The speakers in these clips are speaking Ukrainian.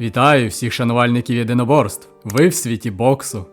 Вітаю всіх шанувальників єдиноборств. Ви в світі боксу.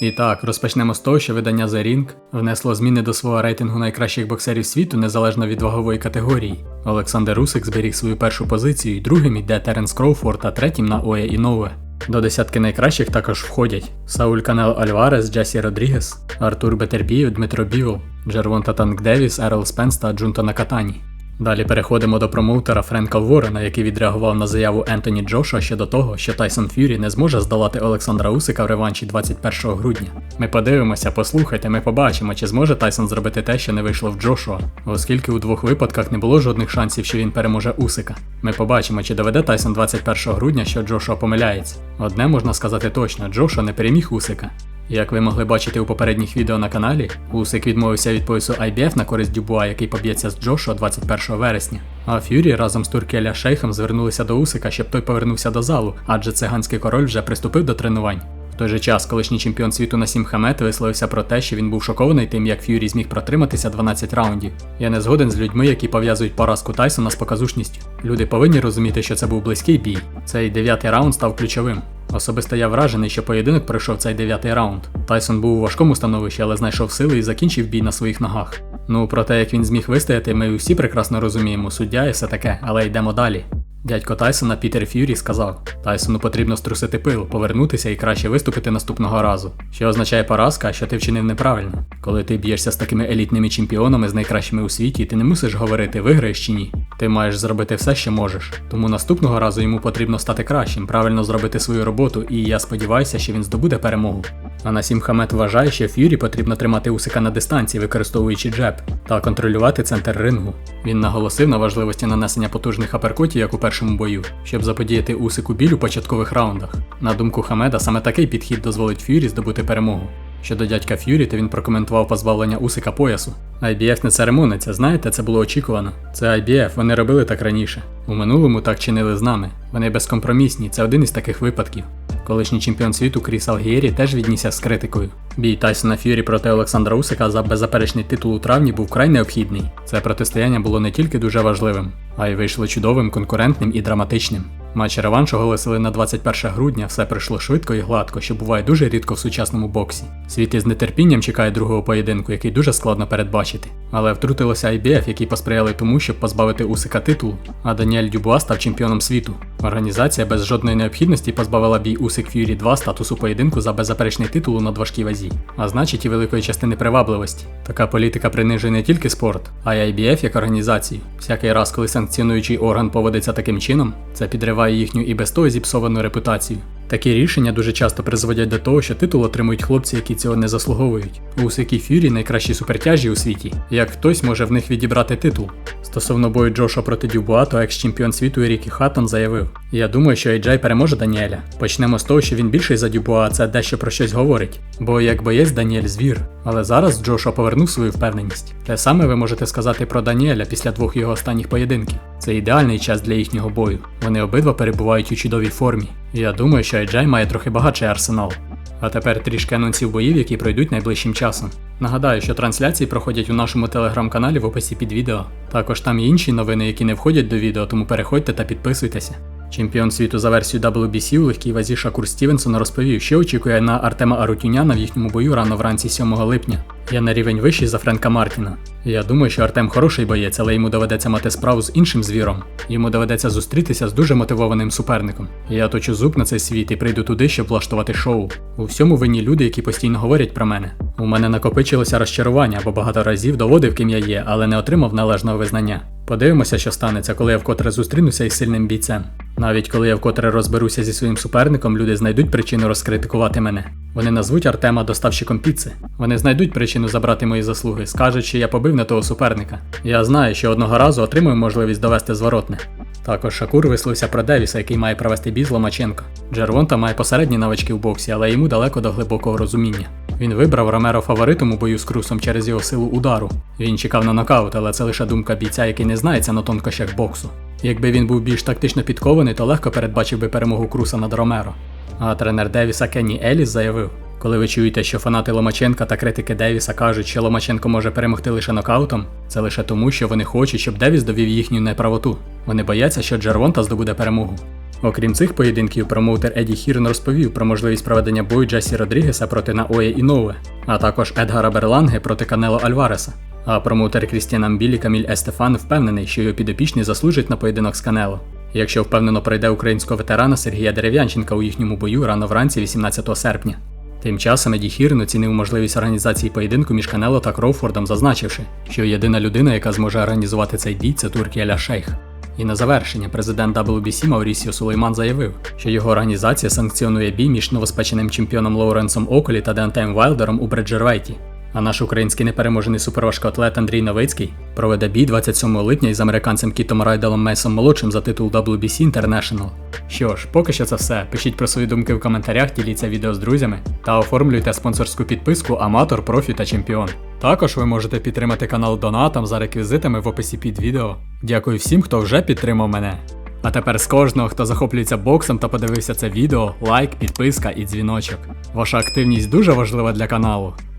І так, розпочнемо з того, що видання The Ring внесло зміни до свого рейтингу найкращих боксерів світу незалежно від вагової категорії. Олександр Русик зберіг свою першу позицію, і другим йде Теренс Кроуфорд, а третім на Оє Інове. До десятки найкращих також входять Сауль Канел Альварес, Джесі Родрігес, Артур Бетербієв, Дмитро Бівол, Джервонта Танк Девіс, Ерл Спенс та Джунто Накатані. Далі переходимо до промоутера Френка Ворена, який відреагував на заяву Ентоні Джоша щодо того, що Тайсон Ф'юрі не зможе здолати Олександра Усика в реванші 21 грудня. Ми подивимося, послухайте, ми побачимо, чи зможе Тайсон зробити те, що не вийшло в Джошуа, оскільки у двох випадках не було жодних шансів, що він переможе Усика. Ми побачимо, чи доведе Тайсон 21 грудня, що Джошуа помиляється. Одне можна сказати точно: Джошуа не переміг Усика. Як ви могли бачити у попередніх відео на каналі, Усик відмовився від поясу IBF на користь Дюбуа, який поб'ється з Джошуа 21 вересня. А Ф'юрі разом з Туркеля Шейхом звернулися до Усика, щоб той повернувся до залу, адже циганський король вже приступив до тренувань. В той же час колишній чемпіон світу Насім Хамет висловився про те, що він був шокований тим, як Ф'юрі зміг протриматися 12 раундів. Я не згоден з людьми, які пов'язують поразку Тайсона з показушністю. Люди повинні розуміти, що це був близький бій. Цей дев'ятий раунд став ключовим. Особисто я вражений, що поєдинок пройшов цей дев'ятий раунд. Тайсон був у важкому становищі, але знайшов сили і закінчив бій на своїх ногах. Ну про те, як він зміг вистояти, ми усі прекрасно розуміємо, суддя і все таке, але йдемо далі. Дядько Тайсона Пітер Ф'юрі сказав: Тайсону потрібно струсити пил, повернутися і краще виступити наступного разу. Що означає поразка, що ти вчинив неправильно. Коли ти б'єшся з такими елітними чемпіонами, з найкращими у світі, ти не мусиш говорити, виграєш чи ні. Ти маєш зробити все, що можеш. Тому наступного разу йому потрібно стати кращим, правильно зробити свою роботу, і я сподіваюся, що він здобуде перемогу. А Насім Хамет вважає, що Ф'юрі потрібно тримати Усика на дистанції, використовуючи джеб, та контролювати центр рингу. Він наголосив на важливості нанесення потужних аперкотів, як у першому бою, щоб заподіяти Усику біль у початкових раундах. На думку Хамеда, саме такий підхід дозволить Ф'юрі здобути перемогу. Щодо дядька Ф'юрі, то він прокоментував позбавлення Усика поясу. IBF не церемониться, знаєте, це було очікувано. Це IBF, вони робили так раніше. У минулому так чинили з нами. Вони безкомпромісні, це один із таких випадків. Колишній чемпіон світу Кріс Алгієрі теж віднісся з критикою. Бій Тайсона Ф'юрі проти Олександра Усика за беззаперечний титул у травні був край необхідний. Це протистояння було не тільки дуже важливим, а й вийшло чудовим, конкурентним і драматичним. Матч реванш оголосили на 21 грудня, все пройшло швидко і гладко, що буває дуже рідко в сучасному боксі. Світ із нетерпінням чекає другого поєдинку, який дуже складно передбачити. Але втрутилося IBF, які посприяли тому, щоб позбавити Усика титулу, а Даніель Дюбуа став чемпіоном світу. Організація без жодної необхідності позбавила бій Усик Ф'юрі 2 статусу поєдинку за беззаперечний титул у надважкій вазі, а значить і великої частини привабливості. Така політика принижує не тільки спорт, а й IBF як організацію. Всякий раз, коли санкціонуючий орган поводиться таким чином, це підриває їхню і без того зіпсовану репутацію. Такі рішення дуже часто призводять до того, що титул отримують хлопці, які цього не заслуговують. Усик і Фюрі найкращі супертяжі у світі, як хтось може в них відібрати титул. Стосовно бою Джоша проти Дюбуа, то екс-чемпіон світу Ерікі Хаттон заявив: Я думаю, що Ейджай переможе Даніеля. Почнемо з того, що він більший за Дюбуа, це дещо про щось говорить. Бо як боєць Даніель звір. Але зараз Джоша повернув свою впевненість. Те саме ви можете сказати про Даніеля після двох його останніх поєдинків. Це ідеальний час для їхнього бою. Вони обидва перебувають у чудовій формі. Я думаю, що Айджай має трохи багатший арсенал. А тепер трішки анонсів боїв, які пройдуть найближчим часом. Нагадаю, що трансляції проходять у нашому телеграм-каналі в описі під відео. Також там є інші новини, які не входять до відео, тому переходьте та підписуйтеся. Чемпіон світу за версією WBC у легкій вазі Шакур Стівенсон розповів, що очікує на Артема Арутюняна в їхньому бою рано вранці 7 липня. Я на рівень вищий за Френка Мартіна. Я думаю, що Артем хороший боєць, але йому доведеться мати справу з іншим звіром. Йому доведеться зустрітися з дуже мотивованим суперником. Я точу зуб на цей світ і прийду туди, щоб влаштувати шоу. У всьому винні люди, які постійно говорять про мене. У мене накопичилося розчарування, бо багато разів доводив, ким я є, але не отримав належного визнання. Подивимося, що станеться, коли я вкотре зустрінуся із сильним бійцем. Навіть коли я вкотре розберуся зі своїм суперником, люди знайдуть причину розкритикувати мене. Вони назвуть Артема доставщиком піци. Вони знайдуть причину забрати мої заслуги, скажуть, що я побив не того суперника. Я знаю, що одного разу отримую можливість довести зворотне. Також Шакур висловився про Девіса, який має провести бій з Ломаченко. Джервонта має посередні навички в боксі, але йому далеко до глибокого розуміння. Він вибрав Ромеро фаворитом у бою з Крусом через його силу удару. Він чекав на нокаут, але це лише думка бійця, який не знається на тонкощах боксу. Якби він був більш тактично підкований, то легко передбачив би перемогу Круса над Ромеро. А тренер Девіса Кенні Еліс заявив: Коли ви чуєте, що фанати Ломаченка та критики Девіса кажуть, що Ломаченко може перемогти лише нокаутом, це лише тому, що вони хочуть, щоб Девіс довів їхню неправоту. Вони бояться, що Джервонта здобуде перемогу. Окрім цих поєдинків, промоутер Еді Хірн розповів про можливість проведення бою Джесі Родрігеса проти Наоє Інове, а також Едгара Берланге проти Канело Альвареса. А промоутер Крістіан Амбілі Каміль Естефан впевнений, що його підопічний заслужить на поєдинок з Канело. Якщо впевнено пройде українського ветерана Сергія Дерев'янченка у їхньому бою рано вранці 18 серпня. Тим часом Еді Хірн оцінив можливість організації поєдинку між Канело та Кроуфордом, зазначивши, що єдина людина, яка зможе організувати цей бій, це турки Аля Шейх. І на завершення президент WBC Маурісіо Сулейман заявив, що його організація санкціонує бій між новоспеченим чемпіоном Лоуренсом Околі та Дентем Вайлдером у Бреджервейті. А наш український непереможений суперважкоатлет Андрій Новицький проведе бій 27 липня із американцем Кітом Райделом Мейсом молодшим за титул WBC International. Що ж, поки що це все. Пишіть про свої думки в коментарях, діліться відео з друзями та оформлюйте спонсорську підписку Аматор, Профі та Чемпіон. Також ви можете підтримати канал донатом за реквізитами в описі під відео. Дякую всім, хто вже підтримав мене. А тепер з кожного, хто захоплюється боксом та подивився це відео, лайк, підписка і дзвіночок. Ваша активність дуже важлива для каналу.